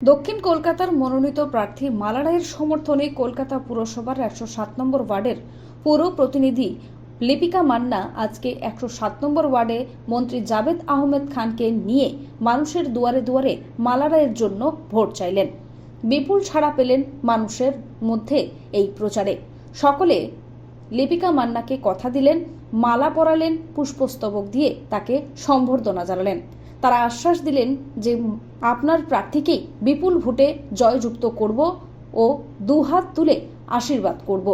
দক্ষিণ কলকাতার মনোনীত প্রার্থী মালা রায়ের সমর্থনে কলকাতা পুরসভার একশো সাত নম্বর ওয়ার্ডের পুর প্রতিনিধি লিপিকা মান্না আজকে একশো সাত নম্বর ওয়ার্ডে মন্ত্রী জাবেদ আহমেদ খানকে নিয়ে মানুষের দুয়ারে দুয়ারে মালা রায়ের জন্য ভোট চাইলেন। বিপুল সাড়া পেলেন মানুষের মধ্যে এই প্রচারে। সকলে লিপিকা মান্নাকে কথা দিলেন, মালা পরালেন, পুষ্পস্তবক দিয়ে তাকে সম্বর্ধনা জানালেন। তারা আশ্বাস দিলেন যে আপনার প্রার্থীকেই বিপুল ভোটে জয়যুক্ত করব ও দুহাত তুলে আশীর্বাদ করব।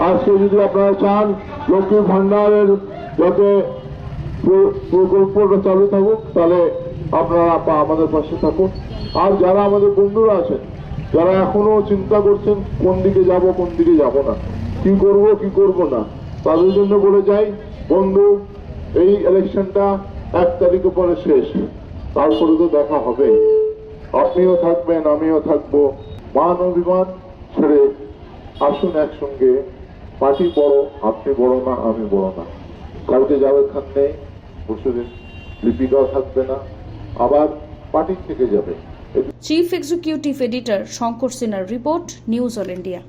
আজকে যদি আপনারা চান, লক্ষ্মী ভান্ডারের যাতে প্র- প্রকল্পটা চালু থাকুক, তাহলে আপনারা আমাদের পাশে থাকুন। আর যারা আমাদের বন্ধুরা আছেন, যারা এখনও চিন্তা করছেন কোন দিকে যাব, কোন দিকে যাব না, কি করব কি করব না, তাদের জন্য বলে যাই, বন্ধু, এই ইলেকশনটা এক তারিখে পরে শেষ, তারপরে তো দেখা হবে। আপনিও থাকবেন, আমিও থাকব। মান অভিমান ছেড়ে আসুন একসঙ্গে। পার্টি বড় আপনি বড় না, আমি বড় না। কালকে যাবে খান নেই পরশুদিন লিপিকাও থাকবে না, আবার পার্টি থেকে যাবে। চিফ এক্সিকিউটিভ এডিটর শঙ্কর সিনহার রিপোর্ট নিউজ অল ইন্ডিয়া